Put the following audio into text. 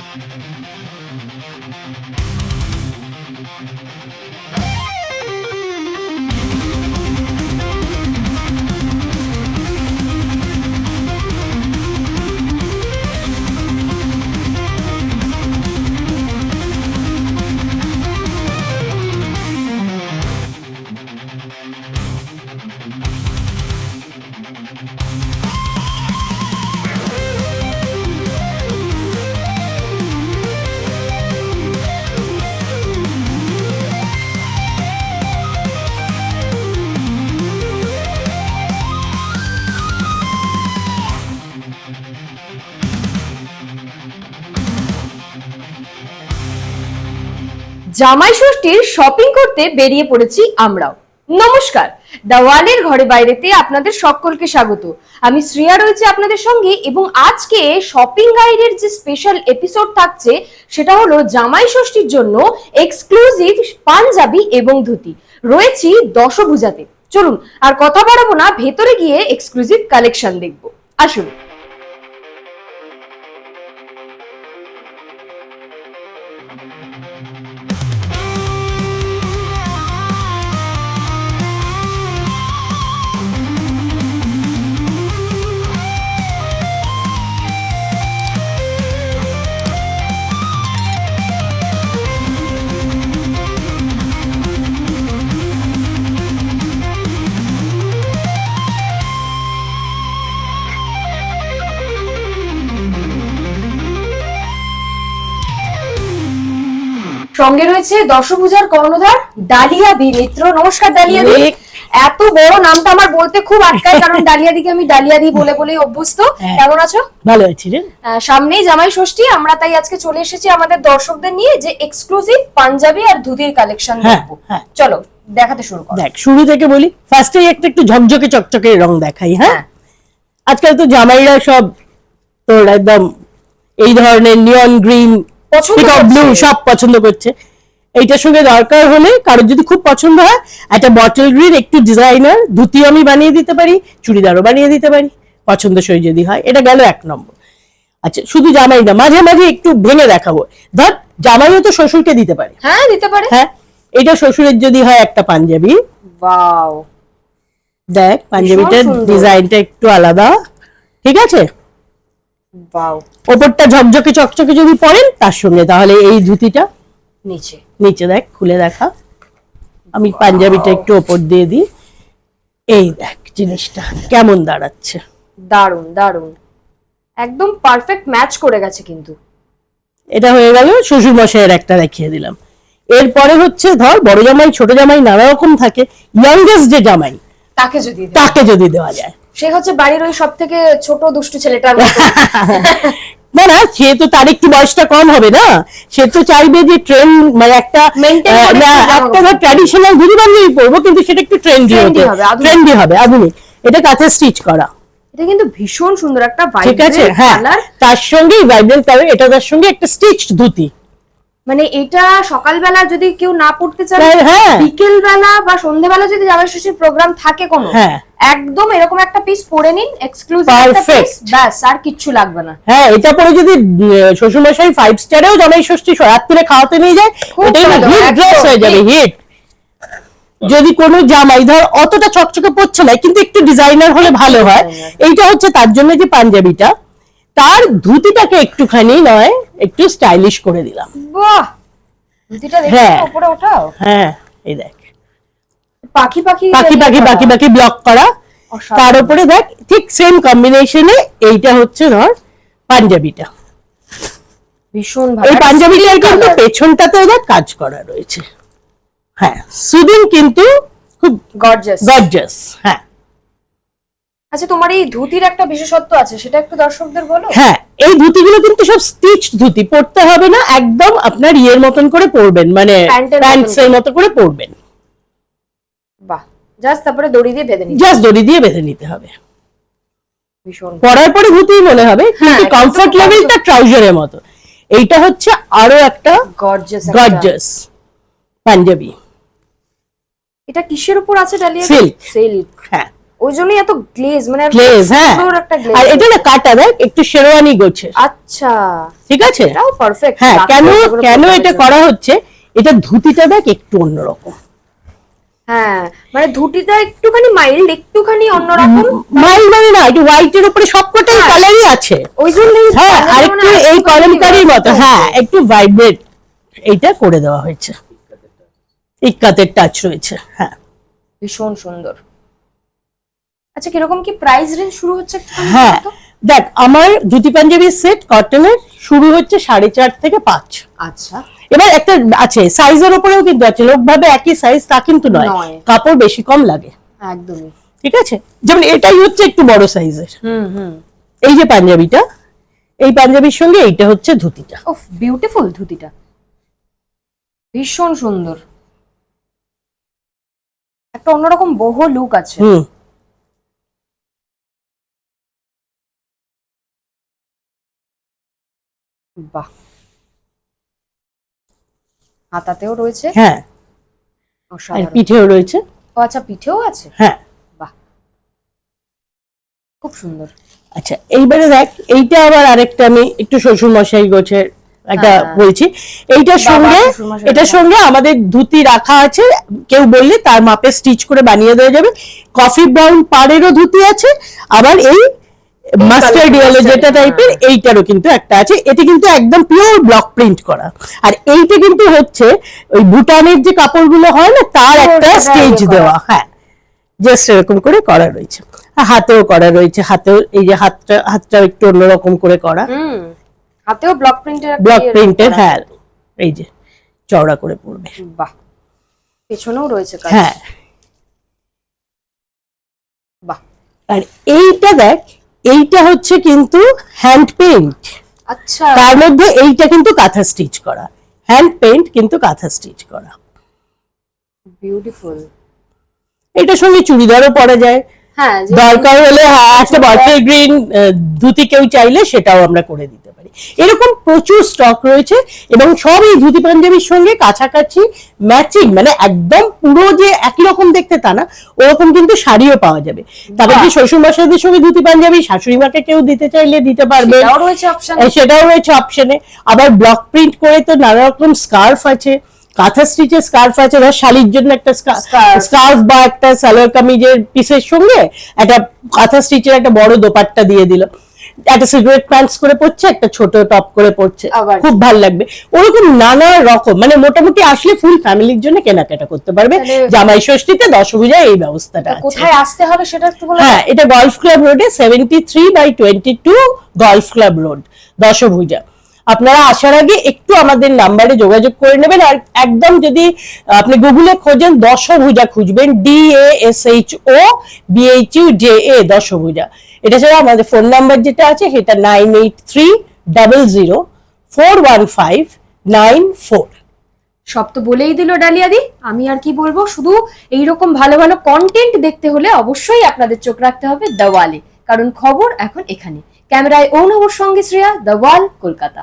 Thank you. জামাই ষষ্ঠীর shopping করতে বেরিয়ে পড়েছি আমরাও। নমস্কার দাওয়ালের ঘরে বাইরেতে আপনাদের সকলকে স্বাগত। আমি শ্রেয়া রয়েছে আপনাদের সঙ্গে এবং আজকে শপিং গাইডের যে স্পেশাল এপিসোড থাকছে, সেটা হলো জামাই ষষ্ঠীর জন্য এক্সক্লুসিভ পাঞ্জাবি এবং ধুতি। রয়েছি দশভুজাতে। চলুন, আর কথা বাড়াবো না, ভেতরে গিয়ে এক্সক্লুসিভ কালেকশন দেখব। আসুন। সঙ্গে রয়েছে দশভুজার কর্ণধার ডালিয়া বি মিত্র। নমস্কার ডালিয়া দি। এত বড় নামটা আমার বলতে খুব আটকায় কারণ ডালিয়া দিকে আমি ডালিয়া দি বলে বলেই অভ্যস্ত। হ্যাঁ। কেমন আছো? ভালো আছি রে। সামনেই জামাই ষষ্ঠী আমরা তাই আজকে চলে এসেছি আমাদের দর্শকদের নিয়ে যে এক্সক্লুসিভ পাঞ্জাবি আর ধুতির কালেকশন হ্যাঁ, দেখব। হ্যাঁ। চলো দেখাতে শুরু করো। দেখ শুরু থেকে বলি ফার্স্টে একটা একটু ঝকঝকে চকচকে রং দেখাই হ্যাঁ? হ্যাঁ। আজকাল তো জামাইরা সব তোর একদম এই ধরনের নিয়ন গ্রিন পছন্দ ব্লু সব পছন্দ করছে। এইটার সঙ্গে দরকার হলে কারোর যদি খুব পছন্দ হয় একটা বটল গ্রিন একটু ডিজাইনার ধুতি আমি বানিয়ে দিতে পারি চুড়িদারও বানিয়ে দিতে পারি পছন্দসই যদি হয় এটা গেল এক নম্বর। আচ্ছা শুধু জামাই না মাঝে মাঝে একটু ভেঙে দেখাবো। ধর জামাইও তো শ্বশুরকে দিতে পারে। হ্যাঁ দিতে পারে। হ্যাঁ এটা শ্বশুরের যদি হয় একটা পাঞ্জাবি। ওয়াও। দেখ পাঞ্জাবিটার ডিজাইনটা একটু আলাদা। ঠিক আছে? ওপরটা ঝকঝকে চকচকে যদি পরেন তার সঙ্গে তাহলে এই ধুতিটা নিচে। নিচে দেখ খুলে দেখা। আমি পাঞ্জাবিটা একটু ওপর দিয়ে দিই। এই দেখ জিনিসটা কেমন দাঁড়াচ্ছে। দারুণ দারুণ একদম পারফেক্ট ম্যাচ করে গেছে কিন্তু। এটা হয়ে গেল শ্বশুর মশাইয়ের একটা দেখিয়ে দিলাম। এরপরে হচ্ছে ধর বড় জামাই ছোট জামাই নানা রকম থাকে। ইয়াংগেস্ট যে জামাই তাকে যদি তাকে যদি দেওয়া যায়। সে হচ্ছে বাড়ির ওই সব থেকে ছোট দুষ্টু ছেলেটার মতো। না না সে তো তার একটু বয়সটা কম হবে না। সে তো চাইবে যে ট্রেন মানে একটা একটা ট্র্যাডিশনাল ধুতি পাঞ্জাবি পরবো কিন্তু সেটা একটু ট্রেন্ডি হবে। ট্রেন্ডি হবে আধুনিক। এটা কাছে স্টিচ করা। এটা কিন্তু ভীষণ সুন্দর একটা ঠিক আছে? হ্যাঁ কালার তার সঙ্গে ভাইব্রেন্ট কালার এটা তার সঙ্গে একটা স্টিচড ধুতি। মানে এটা সকালবেলা যদি কেউ না পড়তে চায় হ্যাঁ, হ্যাঁ। বিকেল বেলা বা সন্ধ্যেবেলা যদি জামাই ষষ্ঠীর প্রোগ্রাম থাকে কোনো হ্যাঁ। একদম এরকম একটা পিস পরে নিন এক্সক্লুসিভ একটা পিস ব্যাস আর কিচ্ছু লাগবে না। হ্যাঁ এটা পরে যদি শ্বশুর মশাই ফাইভ স্টারেও জামাই ষষ্ঠী রাত্রে খাওয়াতে নিয়ে যায় এটাই হিট ড্রেস হয়ে যাবে হিট যদি কোনো জামাই ধর অতটা চকচকে পড়ছে না কিন্তু একটু ডিজাইনার হলে ভালো হয়। এইটা হচ্ছে তার জন্য যে পাঞ্জাবিটা। তার ধুতিটাকে একটুখানি নয় একটু স্টাইলিশ করে দিলাম। বাহ! ধুতিটা দেখে হ্যাঁ। উপরে ওঠাও। হ্যাঁ এই দেখ। পাখি পাখি বাকি বাকি বাকি বাকি ব্লক করা। তার উপরে দেখ ঠিক সেম কম্বিনেশনে এইটা হচ্ছে ধর পাঞ্জাবিটা। ভীষণ ভালো। এই একটা পাঞ্জাবিটার silk কিন্তু পেছনটাতেও দেখ কাজ করা রয়েছে। হ্যাঁ সুদিন কিন্তু খুব Gorgeous। গর্জাস হ্যাঁ। আচ্ছা তোমার এই ধুতির একটা বিশেষত্ব আছে সেটা একটু দর্শকদের বলো। হ্যাঁ এই ধুতিগুলো কিন্তু সব স্টিচ ধুতি পরতে হবে না একদম আপনার ইয়ের মতন করে পরবেন মানে প্যান্টের প্যান্টস এর মতো করে পরবেন। বাহ জাস্ট তারপরে দড়ি দিয়ে বেঁধে নিচ্ছি জাস্ট দড়ি দিয়ে বেঁধে নিতে হবে। ভীষণ। পরার পরে ধুতিই মনে হবে কিন্তু কমফর্ট লেভেলটা ট্রাউজারের মতো। এইটা হচ্ছে আরও একটা গর্জিয়াস গর্জাস পাঞ্জাবি এটা কিসের উপর আছে ডালিয়া? Silk। সিল্ক হ্যাঁ। ওই জন্যই এত গ্লেজ মানে গ্লেজ হ্যাঁ। একটা গ্লেজ আর এটা না কাটা দেখ একটু শেরওয়ানি গোছের। আচ্ছা। ঠিক আছে? এটাও পারফেক্ট হ্যাঁ কেন কেন এটা করা হচ্ছে? এটা ধুতিটা দেখ একটু অন্যরকম। হ্যাঁ মানে ধুতিটা একটুখানি মাইল্ড একটুখানি অন্যরকম। মাইল মানে না একটু হোয়াইটের উপরে সবকটাই হ্যাঁ। কালারই আছে। ওই জন্যই হ্যাঁ আর একটু এই কলমকারির মতো হ্যাঁ একটু ভাইব্রেট এইটা করে দেওয়া হয়েছে। ইক্কাতের টাচ রয়েছে হ্যাঁ। ভীষণ সুন্দর। আচ্ছা কীরকম কি প্রাইস রেঞ্জ শুরু হচ্ছে হ্যাঁ দেখ আমার ধুতি পাঞ্জাবির সেট কটনের শুরু হচ্ছে সাড়ে চার থেকে পাঁচ। আচ্ছা। এবার একটা আছে সাইজের উপরেও কিন্তু আছে লোক ভাবে একই সাইজ তা কিন্তু নয়। নয়। কাপড় বেশি কম লাগে। একদমই। ঠিক আছে? যেমন এটাই হচ্ছে একটু বড় সাইজের হুম হুম। এই যে পাঞ্জাবিটা এই পাঞ্জাবির সঙ্গে এইটা হচ্ছে ধুতিটা। ওফ বিউটিফুল ধুতিটা। ভীষণ সুন্দর। একটা অন্যরকম বহু লুক আছে। হুম। বাহ। হাতাতেও রয়েছে। হ্যাঁ। আর পিঠেও রয়েছে। ও আচ্ছা পিঠেও আছে? হ্যাঁ। বাহ। খুব সুন্দর। আচ্ছা এইবারে দেখ এইটা আবার আরেকটা আমি একটু শ্বশুর মশাই গোছের একটা হ্যাঁ। বলছি। এইটার সঙ্গে এটার সঙ্গে আমাদের ধুতি রাখা আছে। কেউ বললে তার মাপে স্টিচ করে বানিয়ে দেওয়া যাবে। কফি ব্রাউন পাড়েরও ধুতি আছে। আবার এই মাস্টার্ড ইয়েলো যেটা টাইপের হ্যাঁ। এইটারও কিন্তু একটা আছে। এটা কিন্তু একদম পিওর ব্লক প্রিন্ট করা। আর এইটা কিন্তু হচ্ছে ওই ভুটানের যে কাপড়গুলো হয় না তার একটা স্টেজ দেওয়া হ্যাঁ। জাস্ট এরকম করে করা রয়েছে। হাতেও করা রয়েছে। হাতেও এই যে হাতটা হাতটা একটু অন্যরকম করে করা। হাতেও ব্লক প্রিন্টের ব্লক প্রিন্টের হ্যাঁ। এই যে চওড়া করে পড়বে বাহ। পেছনেও রয়েছে হ্যাঁ। বাহ। আর এইটা দেখ এইটা হচ্ছে কিন্তু হ্যান্ড পেইন্ট আচ্ছা। তার মধ্যে এইটা কিন্তু কাঁথা স্টিচ করা। হ্যান্ড পেইন্ট কিন্তু কাঁথা স্টিচ করা। বিউটিফুল এটার সঙ্গে চুড়িদারও পরা যায়। দরকার হলে হ্যাঁ, একটা বটল গ্রিন ধুতি কেউ চাইলে সেটাও আমরা করে দিতে পারি। এরকম প্রচুর স্টক রয়েছে এবং সব এই ধুতি পাঞ্জাবির সঙ্গে কাছাকাছি ম্যাচিং মানে একদম পুরো যে একই রকম দেখতে তা না ওরকম কিন্তু শাড়িও পাওয়া যাবে। তারপর যে শ্বশুর মশাইদের সঙ্গে ধুতি পাঞ্জাবি শাশুড়ি মাকে কেউ দিতে চাইলে দিতে পারবে। সেটাও রয়েছে অপশনে আবার ব্লক প্রিন্ট করে তো নানা রকম স্কার্ফ আছে। কাঁথা স্টিচের স্কার্ফ আছে ধর শাড়ির জন্য একটা। স্কার্ফ বা একটা সালোয়ার কামিজের পিসের সঙ্গে একটা কাঁথা স্টিচের একটা বড় দোপাট্টা দিয়ে দিল। একটা সিগারেট প্যান্টস করে পড়ছে একটা ছোট টপ করে পড়ছে খুব ভালো লাগবে। ওরকম নানা রকম মানে মোটামুটি আসলে ফুল ফ্যামিলির জন্য কেনাকাটা করতে পারবে। জামাই ষষ্ঠীতে দশভূজায় এই ব্যবস্থাটা কোথায় আসতে হবে সেটা একটু বলে। হ্যাঁ এটা গলফ ক্লাব রোডে seventy three by twenty two golf club road Dashabhuja. আপনারা আসার আগে একটু আমাদের নাম্বারে যোগাযোগ করে নেবেন আর একদম যদি আপনি গুগলে খোঁজেন দশভুজা খুঁজবেন D A S H O B H U J A Dashabhuja. এটা ছাড়া আমাদের ফোন নাম্বার যেটা আছে সেটা nine eight three, double zero, four one five, nine four. সব তো বলেই দিল ডালিয়াদি, আমি আর কি বলব? শুধু এইরকম ভালো ভালো কন্টেন্ট দেখতে হলে অবশ্যই আপনাদের চোখ রাখতে হবে দ্য ওয়ালে কারণ খবর এখন এখানে। ক্যামেরায় ও নবর সঙ্গে শ্রেয়া দ্য ওয়াল কলকাতা।